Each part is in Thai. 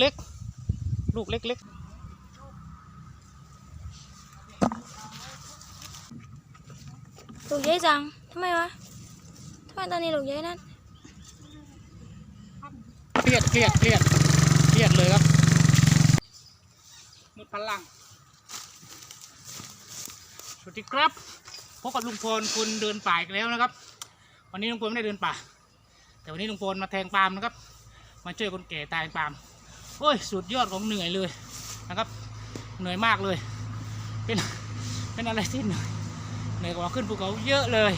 เล็กๆ ลูกเล็กลูกใหญ่จัง ทำไมวะ ทำไมตอนนี้ลูกใหญ่นั่นๆเครียด เครียด เครียด เครียดเลยครับ หมดพลัง สวัสดีครับ พบกับลุงพลคุณเดินป่าอีกแล้วนะครับ วันนี้ลุงพลไม่ได้เดินป่า แต่วันนี้ลุงพลมาแทงปาล์มนะครับ มาช่วยคนแก่ตายปาล์ม โอ้ยสุดยอดของเหนื่อยเลยนะครับ เหนื่อยมากเลย เป็นเป็นอะไรที่เหนื่อยเหนื่อยกว่าขึ้นภูเขาเยอะเลย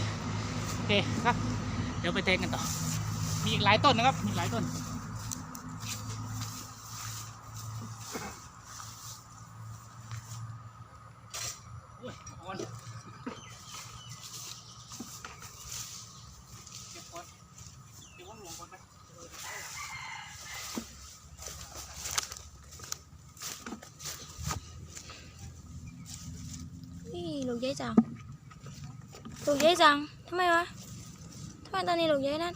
โอเคครับ เดี๋ยวไปเทงกันต่อ มีอีกหลายต้นนะครับมีหลายต้น โอ้ยอ่อนเก็บก่อนเดี๋ยวว่างหลวงก่อนไป นี่ลูกใหญ่จังลูกใหญ่จังทำไมวะทำไมตอนนี้ลูกใหญ่นั่น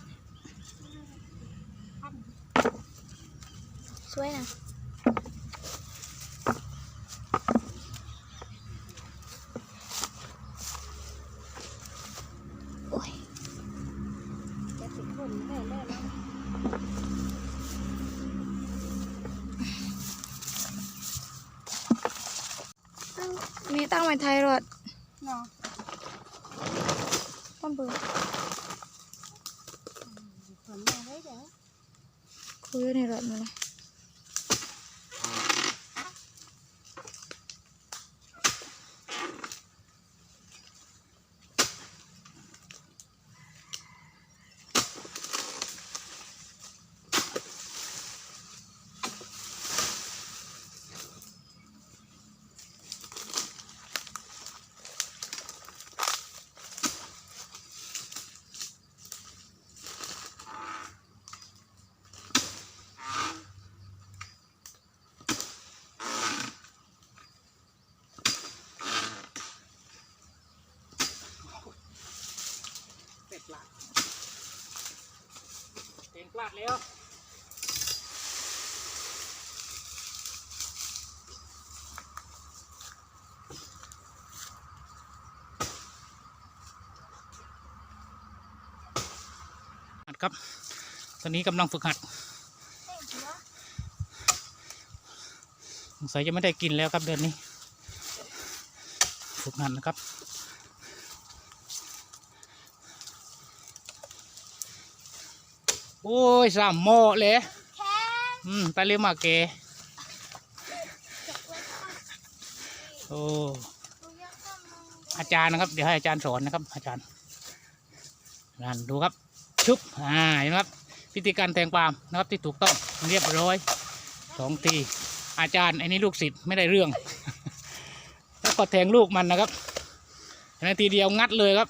สวยนะโอ้ยจะติดคนแม่แม่แล้วตั้งนี่ตั้งไว้ไทยรถ เนาะ ป้อม เบื่อผลมาไว้เดี๋ยวคุยอยู่ในรถมาเลย บาดแล้วหัดครับ ตอนนี้กำลังฝึกหัดสงสัยจะไม่ได้กินแล้วครับเดือนนี้ ฝึกหัดนะครับ โอ้ยสามหม้อเลยอืมไปเรียมาเกโอ้อาจารย์นะครับ เดี๋ยวให้อาจารย์สอนนะครับ อาจารย์นั่นดูครับ ชุบอ่าเห็นไหมครับพิธีการแทงปาล์มนะครับที่ถูกต้องเรียบร้อยสองทีอาจารย์ไอ้นี่ลูกศิษย์ไม่ได้เรื่อง แล้วก็แทงลูกมันนะครับนาทีเดียวงัดเลยครับ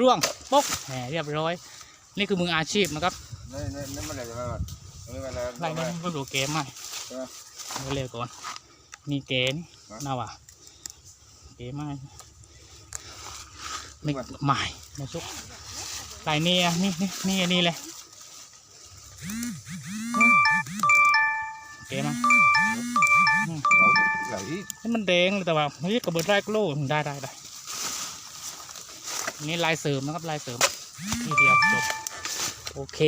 ร่วงป๊กแหมเรียบร้อย นี่คือมืออาชีพนะครับ นี่นี่นี่มันอะไรจะมาแบบนี่มันอะไรไล่นี่ก็ดูเกมใหม่ใช่ไหมเอาเร็วก่อนนี่เกมฮะน่าว่ะเกมใหม่ไม่ใหม่ไม่ซุกไล่นี่อะนี่นี่นี่อันนี้เลยเกมอะไหลนี่มันแดงเลยแต่ว่าเฮ้ยกระเบิดไล่กโลได้ได้ได้อันนี่ลายเสริมนะครับลายเสริมทีเดียวจบ โอเค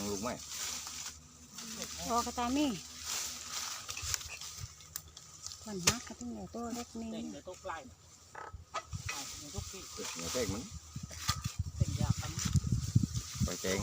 ยังลูกไหมพอกระตามี่คนฮักกระทิ้งเดี๋ยวตัวเล็กนี่เต่งเดี๋ยวตกปลายเอาเดี๋ยวตกที่เนื้อแตกมันเต่งยากกันไปแจง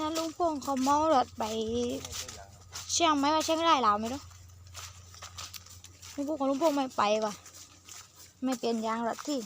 นั่นลุงพงเขาเมารถไป เชียงไหมว่าเชียงรายลาวไหมเนาะลุงพงกับลุงพงไม่ไปว่ะไม่เปลี่ยนยางรถที่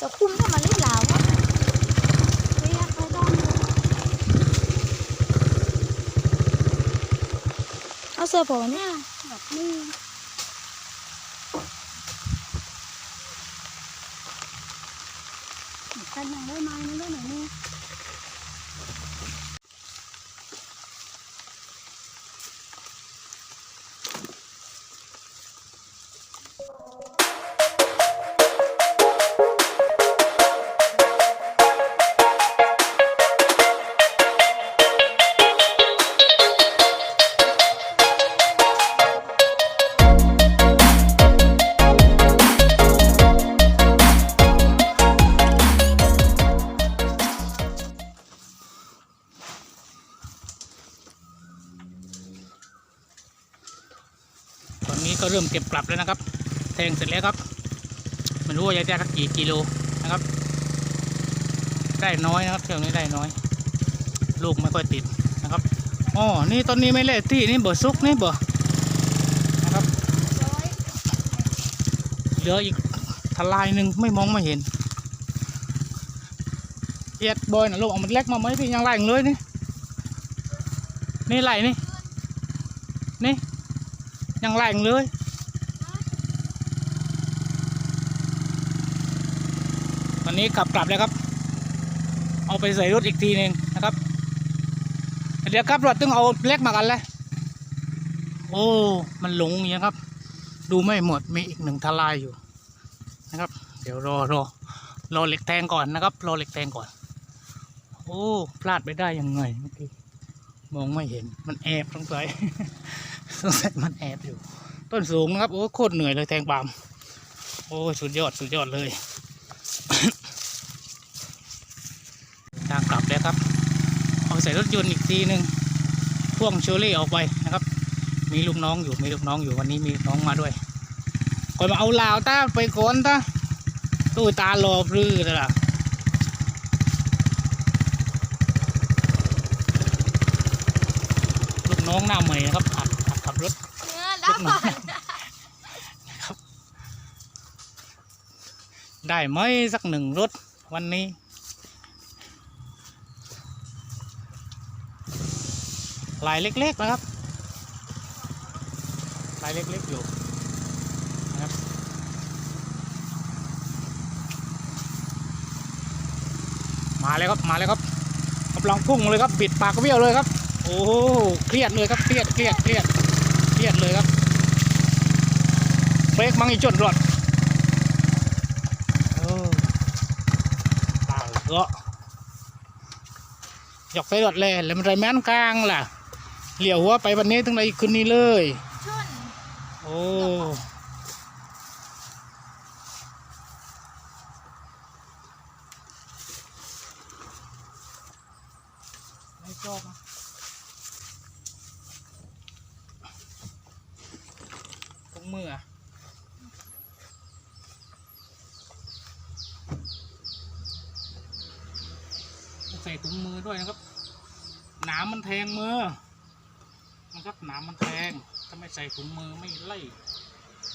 จะคุ้มถ้ามันรีบลาวอะเรียกไปต้องเอาเสื้อผมเนี่ยแบบนี้กันอย่างได้ไหมนี่ได้ไหมเนี่ย ริ่มเก็บกลับแล้วนะครับ แทงเสร็จแล้วครับไม่รู้ว่าจะได้สักกี่กิโลนะครับ ได้น้อยนะครับเที่ยวนี้ได้น้อย ลูกไม่ค่อยติดนะครับอ๋อนี่ตอนนี้ไม่เล่ที่นี่เบ่ซุกนี่เบ่นะครับเหลืออีกทลายหนึ่งไม่มองไม่เห็นเอียดบอยนะลูกเอามันเล็กมาไหมพี่ยังไล่เลยนี่นี่ไล่นี่นี่ยังไล่เลย ตอ นี้ขับกลับแล้วครับ เอาไปใส่รถอีกทีหนึ่งนะครับ เดี๋ยวครับรถต้องเอาเล็กมากันเลยโอ้ มันหลงอย่างนี้ครับ ดูไม่หมดมีอีกหนึ่งทลายอยู่นะครับ เดี๋ยวรอรอรอเหล็กแทงก่อนนะครับ รอเหล็กแทงก่อน โอ้พลาดไปได้ยังไงเมื่อกี้มองไม่เห็นมันแอบสงสัยสงสัยมันแอบอยู่ ต้นสูงนะครับ โอ้โคตรเหนื่อยเลยแทงปามโอ้สุดยอดสุดยอดเลย ทางกลับแล้วครับ เอาใส่รถยนต์อีกทีหนึ่งพ่วงเชอรี่ออกไปนะครับ มีลูกน้องอยู่มีลูกน้องอยู่วันนี้มีลูกน้องมาด้วยก่อนมาเอาลาวตาไปก่อนตาตู้ตาหลอพลื้อเลยล่ะลูกน้องหน้าใหม่นะครับหัดหัดขับรถเนื้อดับก่อนได้ไหมสักหนึ่งรถวันนี้ ลายเล็กๆนะครับ ลายเล็กๆอยู่นะครับมาเลยครับมาเลยครับกำลังพุ่งเลยครับบิดปากกระเบี้ยวเลยครับ โอ้โหเครียดเลยครับเครียดเครียดเครียดเครียดเลยครับเบรกมังอีกจนรอดเออตายก็อยากไปรถเลยแล้วมันไรแม่นกลางล่ะ เหลียวหัวไปวันนี้ถึงไหนคืนนี้เลยชนโอ้ไม่ชอบนะตรงมืออะต้องใส่ถุงมือด้วยนะครับหนามมันแทงมือนะครับหนามมันแทง ใส่ถุงมือไม่ไล่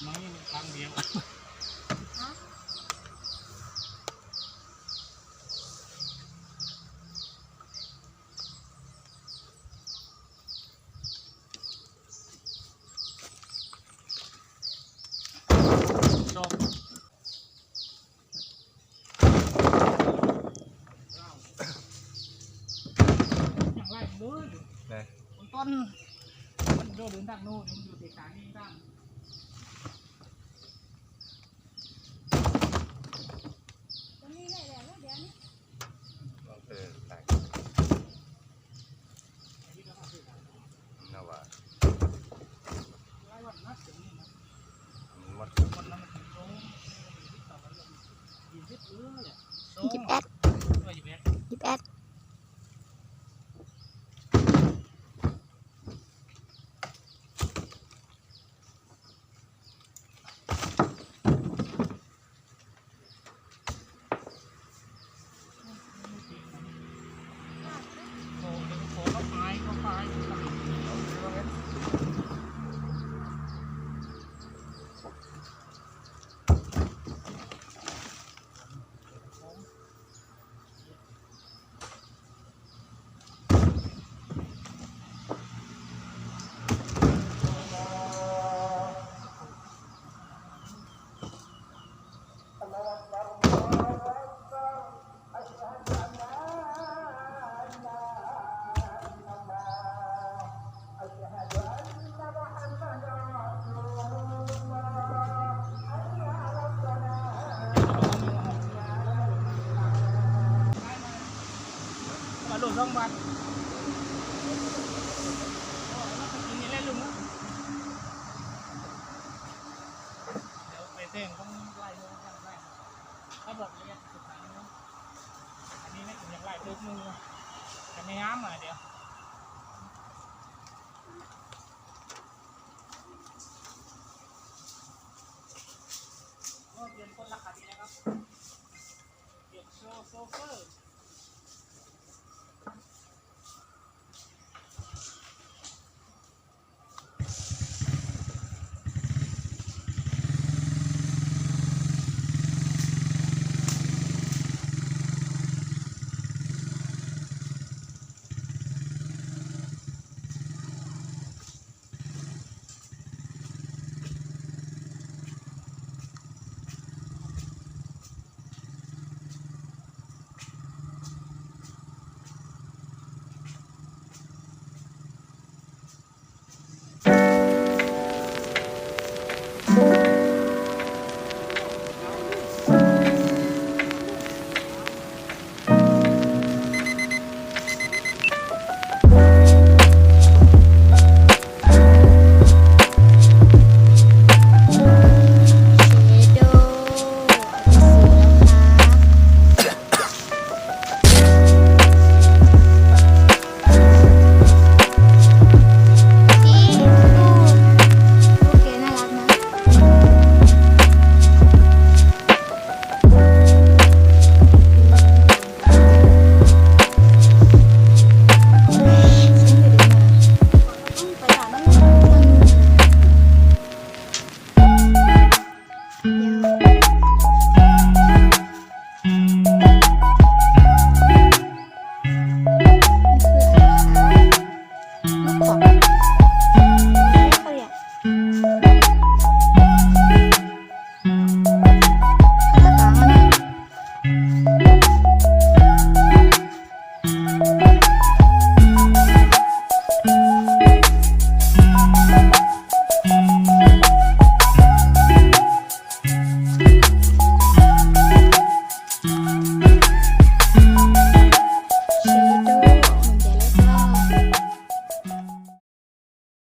น้อยครั้งเดียว